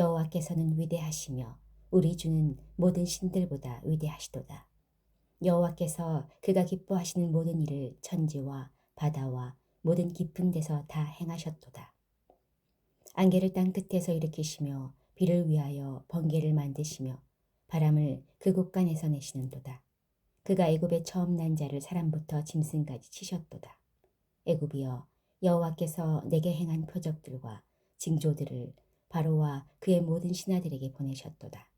여호와께서는 위대하시며 우리 주는 모든 신들보다 위대하시도다. 여호와께서 그가 기뻐하시는 모든 일을 천지와 바다와 모든 깊은 데서 다 행하셨도다. 안개를 땅 끝에서 일으키시며 비를 위하여 번개를 만드시며 바람을 그 곳간에서 내시는도다. 그가 애굽의 처음 난 자를 사람부터 짐승까지 치셨도다. 애굽이여 여호와께서 내게 행한 표적들과 징조들을 바로와 그의 모든 신하들에게 보내셨도다.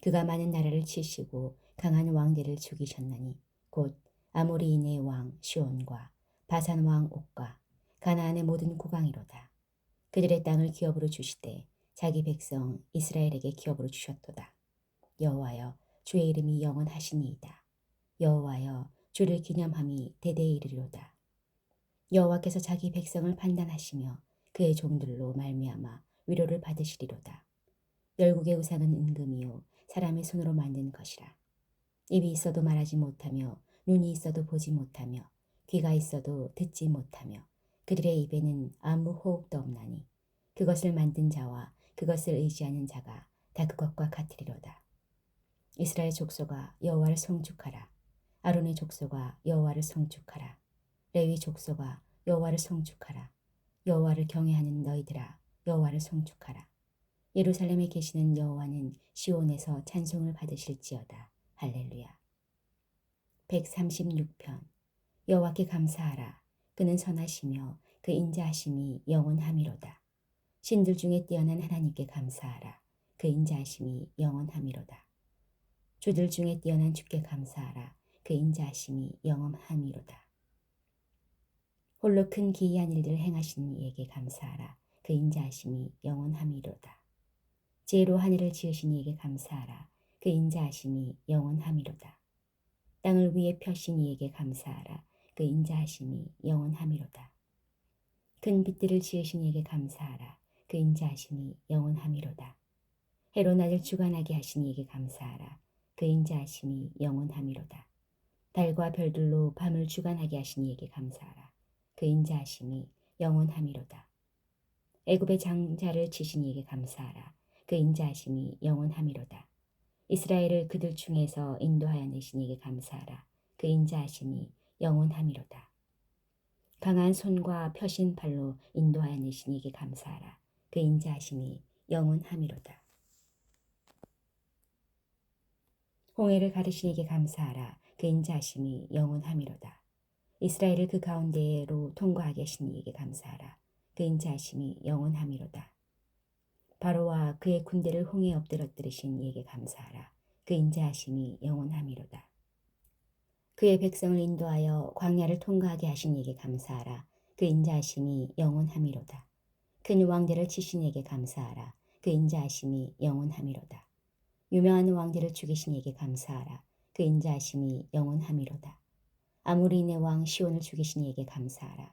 그가 많은 나라를 치시고 강한 왕들을 죽이셨나니 곧 아모리인의 왕 시온과 바산 왕 옥과 가나안의 모든 국왕이로다. 그들의 땅을 기업으로 주시되 자기 백성 이스라엘에게 기업으로 주셨도다. 여호와여 주의 이름이 영원하시니이다. 여호와여 주를 기념함이 대대에 이르리로다. 여호와께서 자기 백성을 판단하시며 그의 종들로 말미암아 위로를 받으시리로다. 열국의 우상은 은금이요 사람의 손으로 만든 것이라. 입이 있어도 말하지 못하며 눈이 있어도 보지 못하며 귀가 있어도 듣지 못하며 그들의 입에는 아무 호흡도 없나니 그것을 만든 자와 그것을 의지하는 자가 다 그것과 같으리로다. 이스라엘 족속아 여호와를 송축하라. 아론의 족속아 여호와를 송축하라. 레위 족속아 여호와를 송축하라. 여호와를 경외하는 너희들아 여호와를 송축하라. 예루살렘에 계시는 여호와는 시온에서 찬송을 받으실지어다. 할렐루야. 136편 여호와께 감사하라. 그는 선하시며 그 인자하심이 영원함이로다. 신들 중에 뛰어난 하나님께 감사하라. 그 인자하심이 영원함이로다. 주들 중에 뛰어난 주께 감사하라. 그 인자하심이 영원함이로다. 홀로 큰 기이한 일들을 행하신 이에게 감사하라. 그 인자하심이 영원함이로다. 지혜로 하늘을 지으신 이에게 감사하라. 그 인자하심이 영원함이로다. 땅을 위에 펴신 이에게 감사하라. 그 인자하심이 영원함이로다. 큰 빛들을 지으신 이에게 감사하라. 그 인자하심이 영원함이로다. 해로 나를 주관하게 하신 이에게 감사하라. 그 인자하심이 영원함이로다. 달과 별들로 밤을 주관하게 하신 이에게 감사하라. 그 인자하심이 영원함이로다. 애굽의 장자를 치신 이에게 감사하라. 그 인자하심이 영원함이로다. 이스라엘을 그들 중에서 인도하여 내신 이에게 감사하라. 그 인자하심이 영원함이로다. 강한 손과 펴신 팔로 인도하여 내신 이에게 감사하라. 그 인자하심이 영원함이로다. 홍해를 가르신 이에게 감사하라. 그 인자하심이 영원함이로다. 이스라엘을 그 가운데로 통과하게 하신 이에게 감사하라. 그 인자하심이 영원함이로다. 바로와 그의 군대를 홍해 엎드러뜨리신 이에게 감사하라. 그 인자하심이 영원함이로다. 그의 백성을 인도하여 광야를 통과하게 하신 이에게 감사하라. 그 인자하심이 영원함이로다. 큰 왕들을 치신 이에게 감사하라. 그 인자하심이 영원함이로다. 유명한 왕들을 죽이신 이에게 감사하라. 그 인자하심이 영원함이로다. 아무리인의 왕 시온을 죽이신 이에게 감사하라.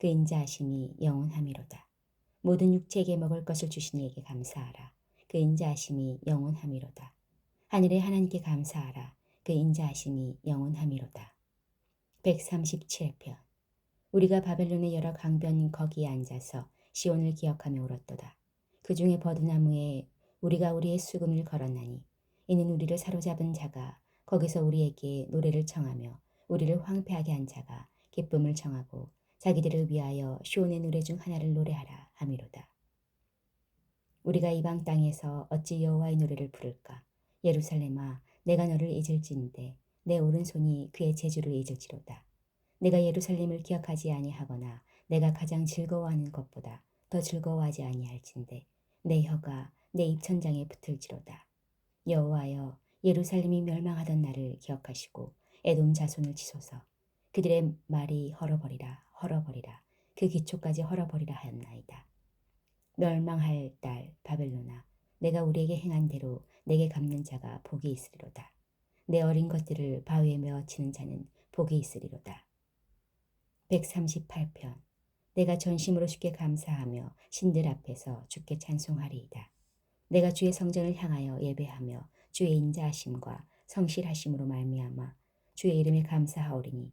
그 인자하심이 영원함이로다. 모든 육체에게 먹을 것을 주신 이에게 감사하라. 그 인자하심이 영원함이로다. 하늘의 하나님께 감사하라. 그 인자하심이 영원함이로다. 137편 우리가 바벨론의 여러 강변 거기에 앉아서 시온을 기억하며 울었도다. 그 중에 버드나무에 우리가 우리의 수금을 걸었나니 이는 우리를 사로잡은 자가 거기서 우리에게 노래를 청하며 우리를 황폐하게 한 자가 기쁨을 청하고 자기들을 위하여 쇼온의 노래 중 하나를 노래하라 함이로다. 우리가 이방 땅에서 어찌 여호와의 노래를 부를까? 예루살렘아, 내가 너를 잊을진데 내 오른손이 그의 제주를 잊을지로다. 내가 예루살렘을 기억하지 아니하거나 내가 가장 즐거워하는 것보다 더 즐거워하지 아니할진데 내 혀가 내 입천장에 붙을지로다. 여호와여, 예루살렘이 멸망하던 날을 기억하시고 에돔 자손을 치소서. 그들의 말이 헐어버리라, 헐어버리라. 그 기초까지 헐어버리라 하였나이다. 멸망할 딸 바벨로나, 내가 우리에게 행한 대로 내게 갚는 자가 복이 있으리로다. 내 어린 것들을 바위에 메어 치는 자는 복이 있으리로다. 138편 내가 전심으로 주께 감사하며 신들 앞에서 주께 찬송하리이다. 내가 주의 성전을 향하여 예배하며 주의 인자하심과 성실하심으로 말미암아 주의 이름에 감사하오리니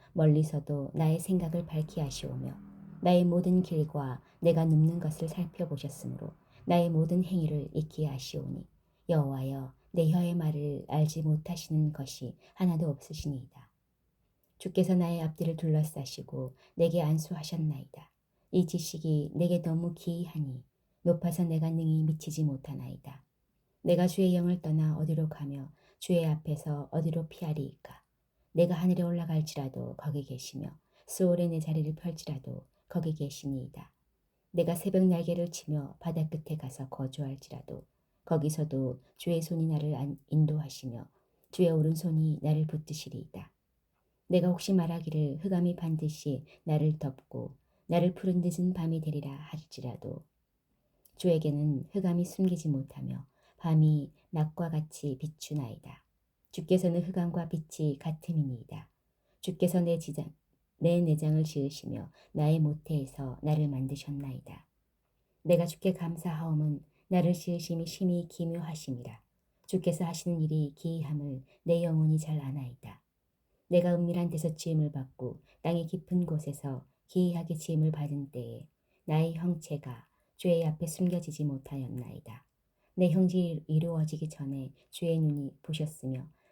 멀리서도 나의 생각을 밝히 하시오며 나의 모든 길과 내가 눕는 것을 살펴보셨으므로 나의 모든 행위를 잊게 하시오니 여호와여 내 혀의 말을 알지 못하시는 것이 하나도 없으시니이다. 주께서 나의 앞뒤를 둘러싸시고 내게 안수하셨나이다. 이 지식이 내게 너무 기이하니 높아서 내가 능히 미치지 못하나이다. 내가 주의 영을 떠나 어디로 가며 주의 앞에서 어디로 피하리이까. 내가 하늘에 올라갈지라도 거기 계시며 수월에 내 자리를 펼지라도 거기 계시니이다. 내가 새벽 날개를 치며 바다 끝에 가서 거주할지라도 거기서도 주의 손이 나를 인도하시며 주의 오른손이 나를 붙드시리이다. 내가 혹시 말하기를 흑암이 반드시 나를 덮고 나를 푸른 늦은 밤이 되리라 할지라도 주에게는 흑암이 숨기지 못하며 밤이 낮과 같이 비추나이다. 주께서는 흑암과 빛이 같음이니이다. 주께서 내 지장, 내 내장을 지으시며 나의 모태에서 나를 만드셨나이다. 내가 주께 감사하옴은 나를 지으심이 심히 기묘하심이라. 주께서 하시는 일이 기이함을 내 영혼이 잘 아나이다. 내가 은밀한 데서 지음을 받고 땅의 깊은 곳에서 기이하게 지음을 받은 때에 나의 형체가 주의 앞에 숨겨지지 못하였나이다. 내 형질이 이루어지기 전에 주의 눈이 보셨으며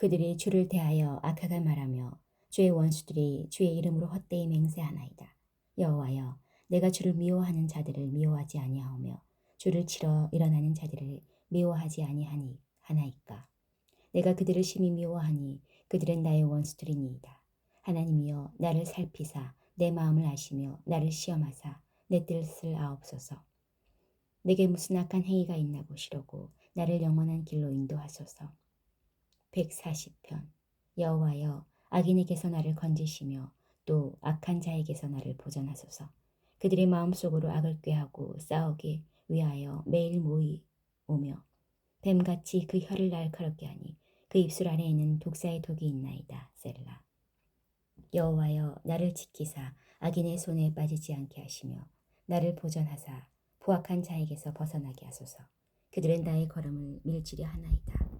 그들이 주를 대하여 악하게 말하며 주의 원수들이 주의 이름으로 헛되이 맹세하나이다. 여호와여 내가 주를 미워하는 자들을 미워하지 아니하오며 주를 치러 일어나는 자들을 미워하지 아니하니 하나이까. 내가 그들을 심히 미워하니 그들은 나의 원수들이니이다. 하나님이여 나를 살피사 내 마음을 아시며 나를 시험하사 내 뜻을 아옵소서. 내게 무슨 악한 행위가 있나 보시려고 나를 영원한 길로 인도하소서. 140편 여호와여 악인에게서 나를 건지시며 또 악한 자에게서 나를 보전하소서. 그들의 마음속으로 악을 꾀하고 싸우게 위하여 매일 모이 오며 뱀같이 그 혀를 날카롭게 하니 그 입술 아래에는 독사의 독이 있나이다. 셀라. 여호와여 나를 지키사 악인의 손에 빠지지 않게 하시며 나를 보전하사 부악한 자에게서 벗어나게 하소서. 그들은 나의 걸음을 밀지려 하나이다.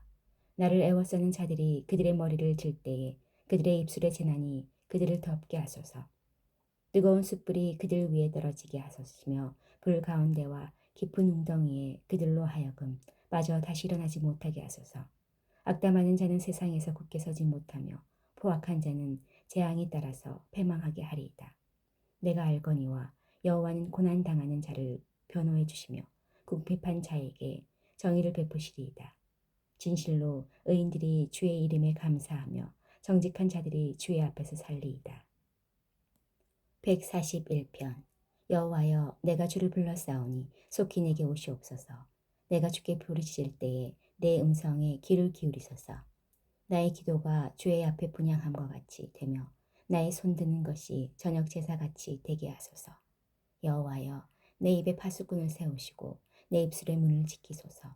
나를 애워싸는 자들이 그들의 머리를 질 때에 그들의 입술의 재난이 그들을 덮게 하소서. 뜨거운 숯불이 그들 위에 떨어지게 하소서며 불 가운데와 깊은 웅덩이에 그들로 하여금 마저 다시 일어나지 못하게 하소서. 악담하는 자는 세상에서 굳게 서지 못하며 포악한 자는 재앙이 따라서 패망하게 하리이다. 내가 알거니와 여호와는 고난 당하는 자를 변호해 주시며 궁핍한 자에게 정의를 베푸시리이다. 진실로 의인들이 주의 이름에 감사하며 정직한 자들이 주의 앞에서 살리이다. 141편 여호와여 내가 주를 불러싸오니 속히 내게 오시옵소서. 내가 주께 부르짖을 때에 내 음성에 귀를 기울이소서. 나의 기도가 주의 앞에 분양함과 같이 되며 나의 손드는 것이 저녁 제사같이 되게 하소서. 여호와여 내 입에 파수꾼을 세우시고 내 입술의 문을 지키소서.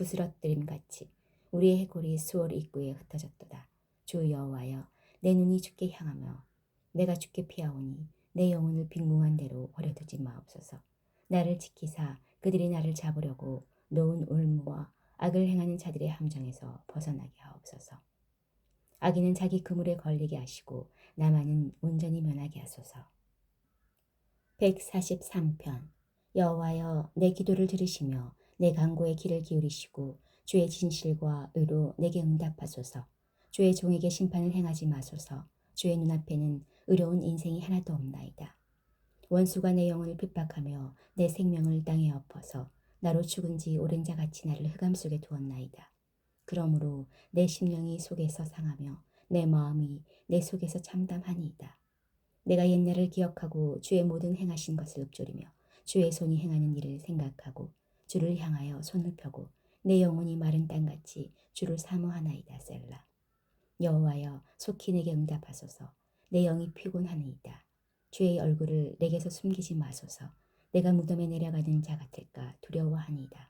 부스러뜨림 같이 우리의 해골이 수월 입구에 흩어졌도다. 주 여호와여 내 눈이 주께 향하며 내가 주께 피하오니 내 영혼을 빈궁한 대로 버려두지 마옵소서. 나를 지키사 그들이 나를 잡으려고 놓은 울무와 악을 행하는 자들의 함정에서 벗어나게 하옵소서. 악인은 자기 그물에 걸리게 하시고 나만은 온전히 면하게 하소서. 143편 여호와여 내 기도를 들으시며 내 간구에 귀를 기울이시고 주의 진실과 의로 내게 응답하소서. 주의 종에게 심판을 행하지 마소서. 주의 눈앞에는 의로운 인생이 하나도 없나이다. 원수가 내 영혼을 핍박하며 내 생명을 땅에 엎어서 나로 죽은 지 오랜 자 같이 나를 흑암 속에 두었나이다. 그러므로 내 심령이 속에서 상하며 내 마음이 내 속에서 참담하니이다. 내가 옛날을 기억하고 주의 모든 행하신 것을 읊조리며 주의 손이 행하는 일을 생각하고 주를 향하여 손을 펴고 내 영혼이 마른 땅같이 주를 사모하나이다 셀라. 여호와여 속히 내게 응답하소서. 내 영이 피곤하니이다. 주의 얼굴을 내게서 숨기지 마소서. 내가 무덤에 내려가는 자 같을까 두려워하니이다.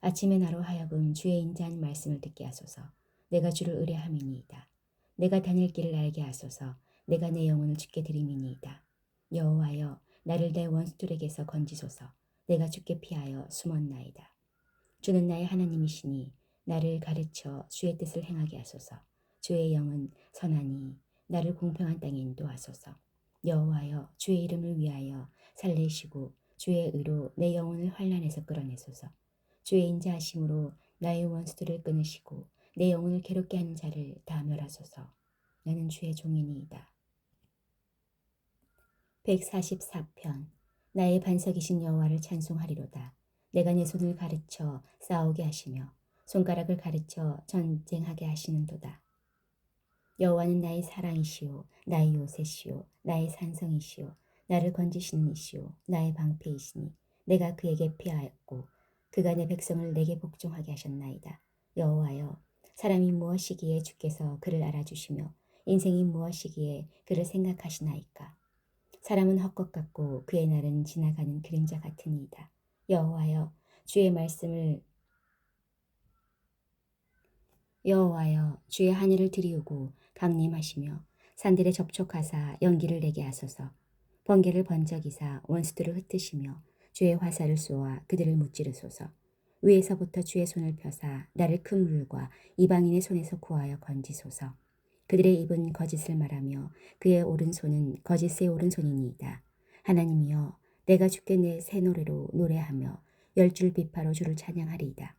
아침에 나로 하여금 주의 인자한 말씀을 듣게 하소서. 내가 주를 의뢰함이니이다. 내가 다닐 길을 알게 하소서. 내가 내 영혼을 주께 드림이니이다. 여호와여 나를 내 원수들에게서 건지소서. 내가 주께 피하여 숨었나이다. 주는 나의 하나님이시니 나를 가르쳐 주의 뜻을 행하게 하소서. 주의 영은 선하니 나를 공평한 땅에 인도하소서. 여호와여 주의 이름을 위하여 살리시고 주의 의로 내 영혼을 환란에서 끌어내소서. 주의 인자하심으로 나의 원수들을 끊으시고 내 영혼을 괴롭게 하는 자를 다 멸하소서. 나는 주의 종이니이다. 144편 나의 반석이신 여호와를 찬송하리로다. 내가 내 손을 가르쳐 싸우게 하시며 손가락을 가르쳐 전쟁하게 하시는도다. 여호와는 나의 사랑이시오 나의 요새시오 나의 산성이시오 나를 건지시는 이시오 나의 방패이시니 내가 그에게 피하였고 그가 내 백성을 내게 복종하게 하셨나이다 여호와여 사람이 무엇이기에 주께서 그를 알아주시며 인생이 무엇이기에 그를 생각하시나이까 사람은 헛것 같고 그의 날은 지나가는 그림자 같으니이다. 여호와여 주의 말씀을 여호와여 주의 하늘을 들이우고 강림하시며 산들에 접촉하사 연기를 내게 하소서. 번개를 번쩍이사 원수들을 흩으시며 주의 화살을 쏘아 그들을 무찌르소서. 위에서부터 주의 손을 펴사 나를 큰 물과 이방인의 손에서 구하여 건지소서 그들의 입은 거짓을 말하며 그의 오른손은 거짓의 오른손이니이다 하나님이여 내가 주께 내 새 노래로 노래하며 열줄 비파로 주를 찬양하리이다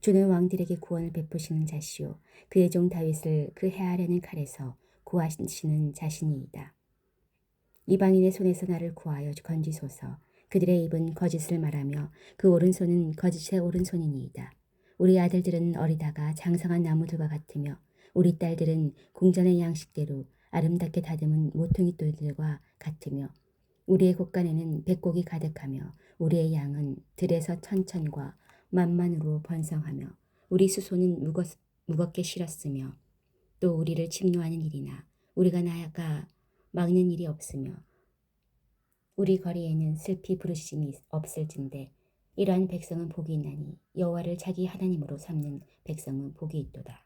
주는 왕들에게 구원을 베푸시는 자시오. 그의 종 다윗을 그 해하려는 칼에서 구하시는 자신이이다. 이방인의 손에서 나를 구하여 건지소서. 그들의 입은 거짓을 말하며 그 오른손은 거짓의 오른손이니이다. 우리 아들들은 어리다가 장성한 나무들과 같으며 우리 딸들은 궁전의 양식대로 아름답게 다듬은 모퉁이 돌들과 같으며 우리의 곳간에는 백곡이 가득하며 우리의 양은 들에서 천천과 만만으로 번성하며 우리 수소는 무겁, 무겁게 실었으며 또 우리를 침노하는 일이나 우리가 나아가 막는 일이 없으며 우리 거리에는 슬피 부르심이 없을진데 이러한 백성은 복이 있나니 여호와를 자기 하나님으로 삼는 백성은 복이 있도다.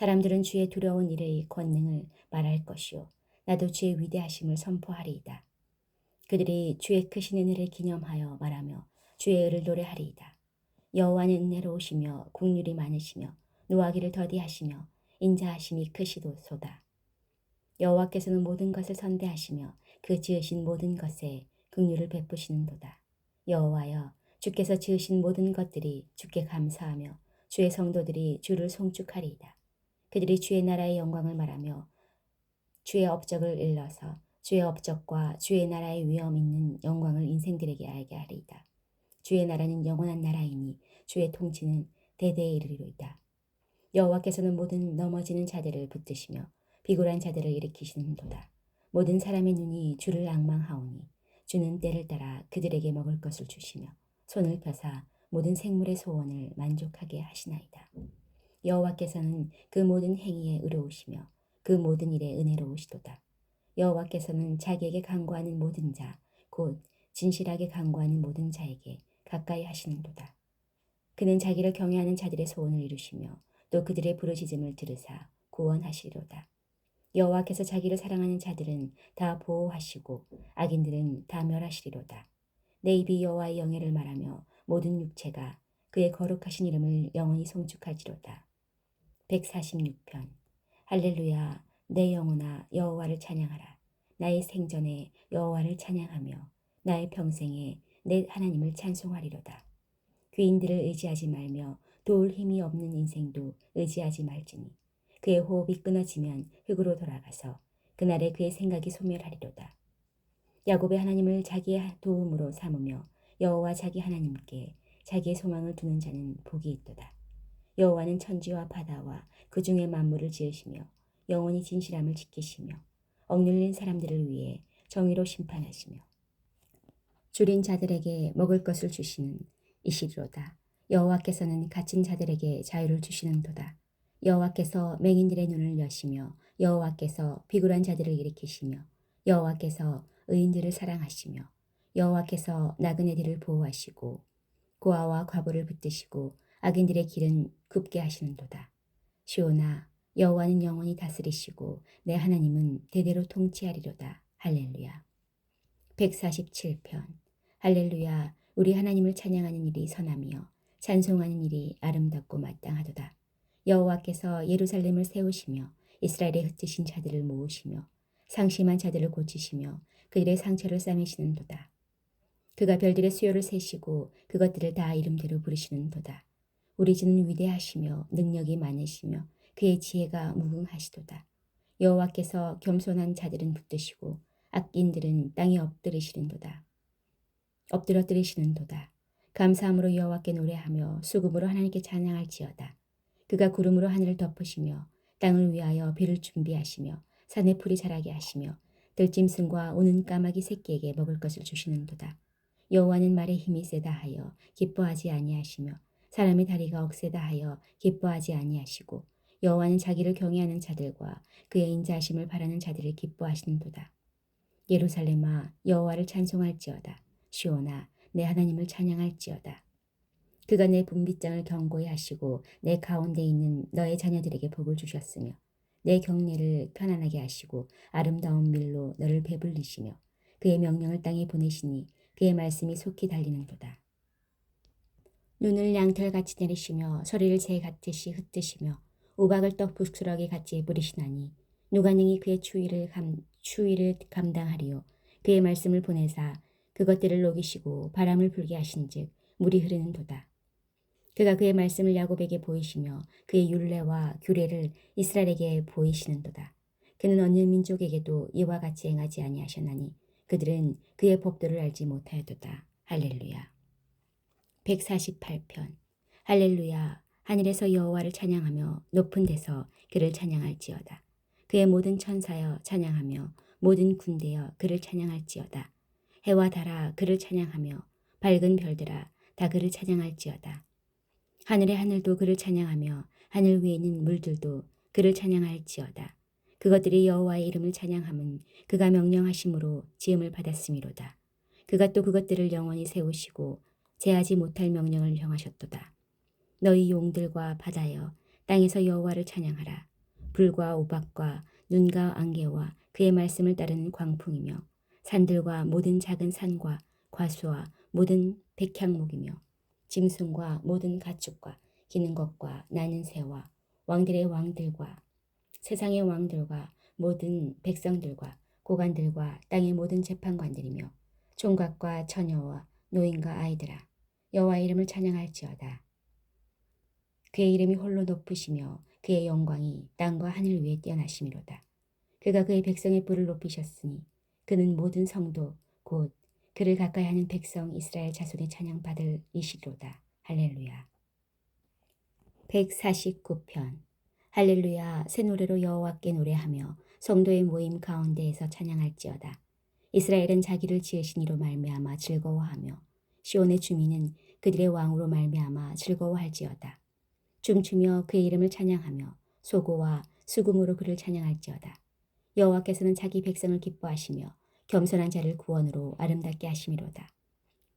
사람들은 주의 두려운 일의 권능을 말할 것이요 나도 주의 위대하심을 선포하리이다. 그들이 주의 크신 은혜를 기념하여 말하며 주의 의를 노래하리이다. 여호와는 은혜로우시며 국률이 많으시며 노하기를 더디하시며 인자하심이 크시도소다. 여호와께서는 모든 것을 선대하시며 그 지으신 모든 것에 긍휼을 베푸시는도다. 여호와여 주께서 지으신 모든 것들이 주께 감사하며 주의 성도들이 주를 송축하리이다. 그들이 주의 나라의 영광을 말하며 주의 업적을 일러서 주의 업적과 주의 나라의 위엄 있는 영광을 인생들에게 알게 하리이다. 주의 나라는 영원한 나라이니 주의 통치는 대대에 이르리로이다. 여호와께서는 모든 넘어지는 자들을 붙드시며 비굴한 자들을 일으키시는도다. 모든 사람의 눈이 주를 악망하오니 주는 때를 따라 그들에게 먹을 것을 주시며 손을 펴사 모든 생물의 소원을 만족하게 하시나이다. 여호와께서는 그 모든 행위에 의로우시며 그 모든 일에 은혜로우시도다. 여호와께서는 자기에게 간구하는 모든 자, 곧 진실하게 간구하는 모든 자에게 가까이 하시는도다. 그는 자기를 경외하는 자들의 소원을 이루시며 또 그들의 부르짖음을 들으사 구원하시리로다. 여호와께서 자기를 사랑하는 자들은 다 보호하시고 악인들은 다 멸하시리로다. 내 입이 여호와의 영예를 말하며 모든 육체가 그의 거룩하신 이름을 영원히 송축할지로다. 146편 할렐루야 내 영혼아 여호와를 찬양하라. 나의 생전에 여호와를 찬양하며 나의 평생에 내 하나님을 찬송하리로다. 귀인들을 의지하지 말며 도울 힘이 없는 인생도 의지하지 말지니 그의 호흡이 끊어지면 흙으로 돌아가서 그날에 그의 생각이 소멸하리로다. 야곱의 하나님을 자기의 도움으로 삼으며 여호와 자기 하나님께 자기의 소망을 두는 자는 복이 있도다. 여호와는 천지와 바다와 그 중에 만물을 지으시며 영원히 진실함을 지키시며 억눌린 사람들을 위해 정의로 심판하시며 줄인 자들에게 먹을 것을 주시는 이시리로다. 여호와께서는 갇힌 자들에게 자유를 주시는도다. 여호와께서 맹인들의 눈을 여시며 여호와께서 비굴한 자들을 일으키시며 여호와께서 의인들을 사랑하시며 여호와께서 나그네들을 보호하시고 고아와 과부를 붙드시고 악인들의 길은 굽게 하시는도다. 시오나 여호와는 영원히 다스리시고 내 하나님은 대대로 통치하리로다. 할렐루야. 147편 할렐루야 우리 하나님을 찬양하는 일이 선하며 찬송하는 일이 아름답고 마땅하도다. 여호와께서 예루살렘을 세우시며 이스라엘에 흩으신 자들을 모으시며 상심한 자들을 고치시며 그들의 상처를 싸매시는 도다. 그가 별들의 수요를 세시고 그것들을 다 이름대로 부르시는 도다. 우리 주는 위대하시며 능력이 많으시며 그의 지혜가 무궁하시도다. 여호와께서 겸손한 자들은 붙드시고 악인들은 땅에 엎드리시는도다. 엎드러뜨리시는도다. 감사함으로 여호와께 노래하며 수금으로 하나님께 찬양할지어다. 그가 구름으로 하늘을 덮으시며 땅을 위하여 비를 준비하시며 산에 풀이 자라게 하시며 들짐승과 우는 까마귀 새끼에게 먹을 것을 주시는도다. 여호와는 말에 힘이 세다 하여 기뻐하지 아니하시며 사람의 다리가 억세다 하여 기뻐하지 아니하시고 여호와는 자기를 경외하는 자들과 그의 인자하심을 바라는 자들을 기뻐하시는도다. 예루살렘아 여호와를 찬송할지어다. 시오나 내 하나님을 찬양할지어다. 그가 내 분빗장을 경고히 하시고 내 가운데 있는 너의 자녀들에게 복을 주셨으며 내 경례를 편안하게 하시고 아름다운 밀로 너를 배불리시며 그의 명령을 땅에 보내시니 그의 말씀이 속히 달리는도다. 눈을 양털같이 내리시며 소리를 새 같듯이 흩으시며 우박을 떡 부스러기 같이 부리시나니 누가 능히 그의 추위를 감 추위를 감당하리요 그의 말씀을 보내사 그것들을 녹이시고 바람을 불게 하신즉 물이 흐르는도다. 그가 그의 말씀을 야곱에게 보이시며 그의 율례와 규례를 이스라엘에게 보이시는도다. 그는 어느 민족에게도 이와 같이 행하지 아니하셨나니 그들은 그의 법도를 알지 못하였도다. 할렐루야. 148편 할렐루야 하늘에서 여호와를 찬양하며 높은 데서 그를 찬양할지어다. 그의 모든 천사여 찬양하며 모든 군대여 그를 찬양할지어다. 해와 달아 그를 찬양하며 밝은 별들아 다 그를 찬양할지어다. 하늘의 하늘도 그를 찬양하며 하늘 위에 있는 물들도 그를 찬양할지어다. 그것들이 여호와의 이름을 찬양함은 그가 명령하심으로 지음을 받았음이로다. 그가 또 그것들을 영원히 세우시고 제하지 못할 명령을 정하셨도다. 너희 용들과 바다여 땅에서 여호와를 찬양하라. 불과 우박과 눈과 안개와 그의 말씀을 따르는 광풍이며 산들과 모든 작은 산과 과수와 모든 백향목이며 짐승과 모든 가축과 기는 것과 나는 새와 왕들의 왕들과 세상의 왕들과 모든 백성들과 고관들과 땅의 모든 재판관들이며 총각과 처녀와 노인과 아이들아 여호와 이름을 찬양할지어다. 그의 이름이 홀로 높으시며 그의 영광이 땅과 하늘 위에 뛰어나심이로다. 그가 그의 백성의 뿔을 높이셨으니 그는 모든 성도 곧 그를 가까이 하는 백성 이스라엘 자손의 찬양 받을 이시로다. 할렐루야. 149편 할렐루야 새 노래로 여호와께 노래하며 성도의 모임 가운데에서 찬양할지어다. 이스라엘은 자기를 지으신 이로 말미암아 즐거워하며 시온의 주민은 그들의 왕으로 말미암아 즐거워할지어다. 춤추며 그의 이름을 찬양하며 소고와 수금으로 그를 찬양할지어다. 여호와께서는 자기 백성을 기뻐하시며 겸손한 자를 구원으로 아름답게 하심이로다.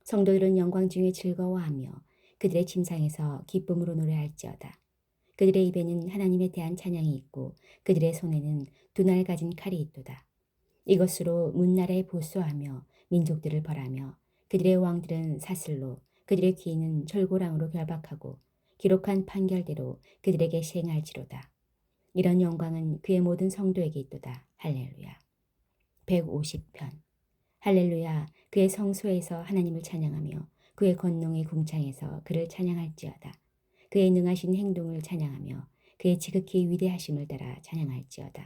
성도들은 영광 중에 즐거워하며 그들의 침상에서 기쁨으로 노래할지어다. 그들의 입에는 하나님에 대한 찬양이 있고 그들의 손에는 두 날 가진 칼이 있도다. 이것으로 문나라에 보수하며 민족들을 벌하며 그들의 왕들은 사슬로 그들의 귀인은 철고랑으로 결박하고 기록한 판결대로 그들에게 시행할지로다. 이런 영광은 그의 모든 성도에게 있도다. 할렐루야. 150편 할렐루야 그의 성소에서 하나님을 찬양하며 그의 권능의 궁창에서 그를 찬양할지어다. 그의 능하신 행동을 찬양하며 그의 지극히 위대하심을 따라 찬양할지어다.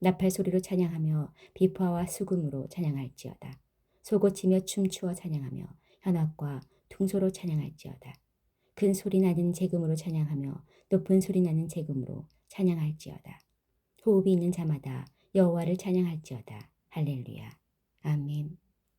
나팔 소리로 찬양하며 비파와 수금으로 찬양할지어다. 소고치며 춤추어 찬양하며 현악과 퉁소로 찬양할지어다. 큰 소리 나는 재금으로 찬양하며 높은 소리 나는 재금으로 찬양할지어다. 호흡이 있는 자마다 여호와를 찬양할지어다. 할렐루야. 아멘.